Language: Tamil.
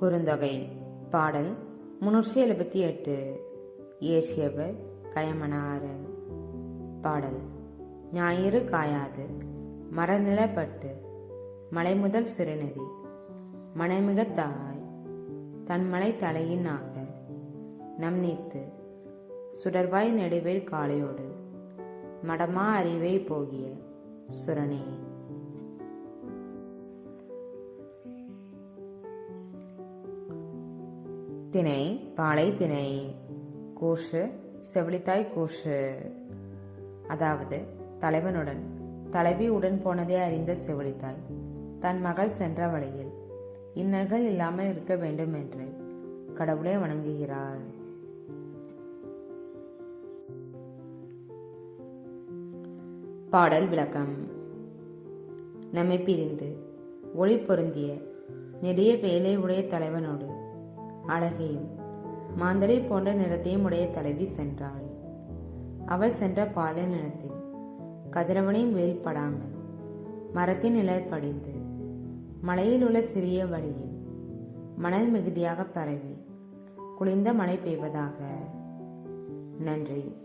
குறுந்தொகை பாடல் முன்னூற்றி எழுபத்தி எட்டு. ஏசியவர் கயமனாரன் பாடல் ஞாயிறு காயாது மரநிலப்பட்டு மலை முதல் சிறுநதி மனைமிக தாய் தன்மலை தலையின் ஆக நம் நீத்து சுடர்வாய் நெடுவேல் காளையோடு மடமா அறிவை போகிய சுரணே. திணை பாலை திணை கூஷு செவிலித்தாய் கூஷு. அதாவது தலைவனுடன் தலைவி உடன் போனதை அறிந்த செவிலித்தாய் தன் மகள் சென்ற வழியில் இன்னல்கள் இல்லாமல் இருக்க வேண்டும் என்று கடவுளை வணங்குகிறாள் பாடல் விளக்கம். நம்மை பிரிந்து ஒளி பொருந்திய நெடிய வேலை உடைய தலைவனோடு அழகையும் மாந்தளை போன்ற நிறத்தையும் உடைய தலைவி சென்றாள். அவள் சென்ற பாதை நிலத்தில் கதிரவனையும் வேல் படாமல் மரத்தின் நிழல் படிந்து மலையில் உள்ள சிறிய வழியில் மணல் மிகுதியாக பரவி குளிர்ந்த மழை பெய்வதாக. நன்றி.